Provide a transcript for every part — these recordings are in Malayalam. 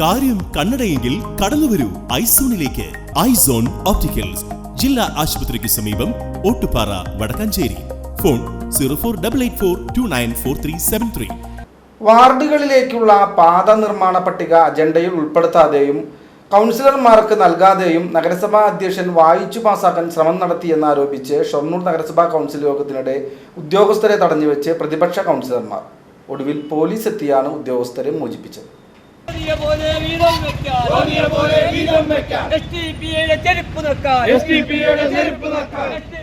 കാര്യം കണ്ണടയെങ്കിൽ കടന്നുവരൂ ഐസോണിലേക്ക്. Eyes on opticals. ജില്ലാ ആശുപത്രിക്ക് സമീപം Ottupara Vadakkanchery. Phone zero four double eight four two nine four three seven three. വാർഡുകളിലേക്കുള്ള പാത നിർമ്മാണ പട്ടിക അജണ്ടയിൽ ഉൾപ്പെടുത്താതെയും കൗൺസിലർമാർക്ക് നൽകാതെയും നഗരസഭാ അധ്യക്ഷൻ വായിച്ചു പാസാക്കാൻ ശ്രമം നടത്തിയെന്നാരോപിച്ച് ഷൊർണൂർ നഗരസഭാ കൗൺസിൽ യോഗത്തിനിടെ ഉദ്യോഗസ്ഥരെ തടഞ്ഞുവെച്ച് പ്രതിപക്ഷ കൗൺസിലർമാർ. ഒടുവിൽ പോലീസ് എത്തിയാണ് ഉദ്യോഗസ്ഥരെ മോചിപ്പിച്ചത്. പോലെ വീതം വെക്കാൻ. പോലെ വീതം വെക്കാൻ. എസ് ടി ചെരുപ്പ് നിൽക്കാൻ എസ് ഡി പിയുടെ ചെരുപ്പ് നക്കാൻ. എസ് ടി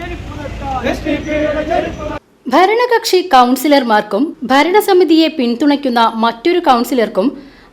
ചെരുപ്പ് നിൽക്കാൻ എസ് ഡി പിയുടെ ചെരുപ്പ് നക്കാൻ. ഭരണകക്ഷി കൗൺസിലർമാർക്കും ഭരണസമിതിയെ പിന്തുണയ്ക്കുന്ന മറ്റൊരു കൗൺസിലർക്കും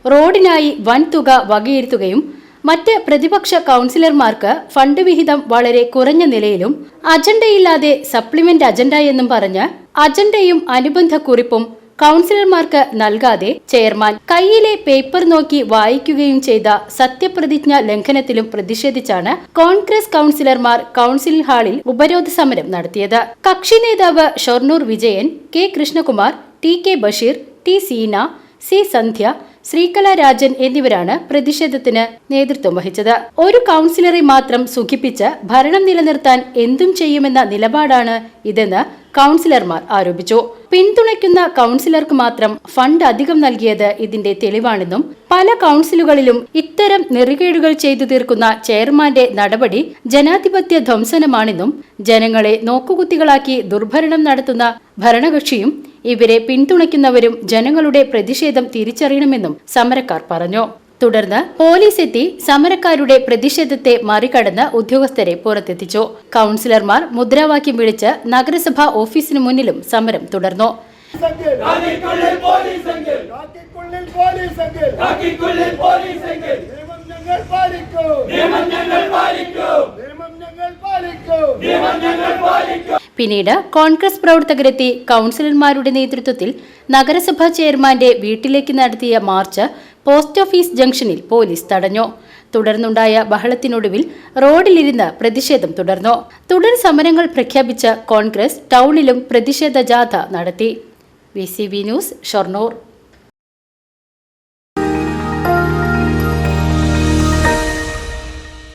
റോഡിനായി വൻ തുക വകയിരുത്തുകയും മറ്റ് പ്രതിപക്ഷ കൗൺസിലർമാർക്ക് ഫണ്ട് വിഹിതം വളരെ കുറഞ്ഞ നിലയിലും അജണ്ടയില്ലാതെ സപ്ലിമെന്റ് അജണ്ട എന്നും പറഞ്ഞ് അജണ്ടയും അനുബന്ധ കുറിപ്പും കൗൺസിലർമാർക്ക് നൽകാതെ ചെയർമാൻ കയ്യിലെ പേപ്പർ നോക്കി വായിക്കുകയും ചെയ്ത സത്യപ്രതിജ്ഞ ലംഘനത്തിലും പ്രതിഷേധിച്ചാണ് കോൺഗ്രസ് കൗൺസിലർമാർ കൗൺസിൽ ഹാളിൽ ഉപരോധ സമരം നടത്തിയത്. കക്ഷി നേതാവ് Shoranur Vijayan K Krishnakumar T K Basheer T Seena C Sandhya Sreekala Rajan എന്നിവരാണ് പ്രതിഷേധത്തിന് നേതൃത്വം വഹിച്ചത്. ഒരു കൗൺസിലറെ മാത്രം സുഖിപ്പിച്ച് ഭരണം നിലനിർത്താൻ എന്തും ചെയ്യുമെന്ന നിലപാടാണ് ഇതെന്ന് കൗൺസിലർമാർ ആരോപിച്ചു. പിന്തുണയ്ക്കുന്ന കൗൺസിലർക്ക് മാത്രം ഫണ്ട് അധികം നൽകിയത് ഇതിന്റെ തെളിവാണെന്നും പല കൗൺസിലുകളിലും ഇത്തരം നെറികേടുകൾ ചെയ്തു തീർക്കുന്ന ചെയർമാന്റെ നടപടി ജനാധിപത്യ ധ്വംസനമാണെന്നും ജനങ്ങളെ നോക്കുകുത്തികളാക്കി ദുർഭരണം നടത്തുന്ന ഭരണകക്ഷിയും ഇവരെ പിന്തുണയ്ക്കുന്നവരും ജനങ്ങളുടെ പ്രതിഷേധം തിരിച്ചറിയണമെന്നും സമരക്കാർ പറഞ്ഞു. തുടർന്ന് പോലീസ് എത്തി സമരക്കാരുടെ പ്രതിഷേധത്തെ മറികടന്ന് ഉദ്യോഗസ്ഥരെ പുറത്തെത്തിച്ചു. കൗൺസിലർമാർ മുദ്രാവാക്യം വിളിച്ച് നഗരസഭാ ഓഫീസിനു മുന്നിലും സമരം തുടർന്നു. നിയമം ഞങ്ങൾ പാലിക്കൂ നിയമം ഞങ്ങൾ പാലിക്കൂ നിയമം ഞങ്ങൾ പാലിക്കൂ നിയമം ഞങ്ങൾ പാലിക്കൂ പിന്നീട് കോൺഗ്രസ് പ്രവർത്തകരെത്തി കൗൺസിലർമാരുടെ നേതൃത്വത്തിൽ നഗരസഭാ ചെയർമാന്റെ വീട്ടിലേക്ക് നടത്തിയ മാർച്ച് പോസ്റ്റ് ഓഫീസ് ജംഗ്ഷനിൽ പോലീസ് തടഞ്ഞു. തുടർന്നുണ്ടായ ബഹളത്തിനൊടുവിൽ റോഡിലിരുന്ന് പ്രതിഷേധം തുടർന്നു. തുടർ സമരങ്ങൾ പ്രഖ്യാപിച്ച കോൺഗ്രസ് ടൗണിലും പ്രതിഷേധ ജാഥ നടത്തി. V news Shoranur.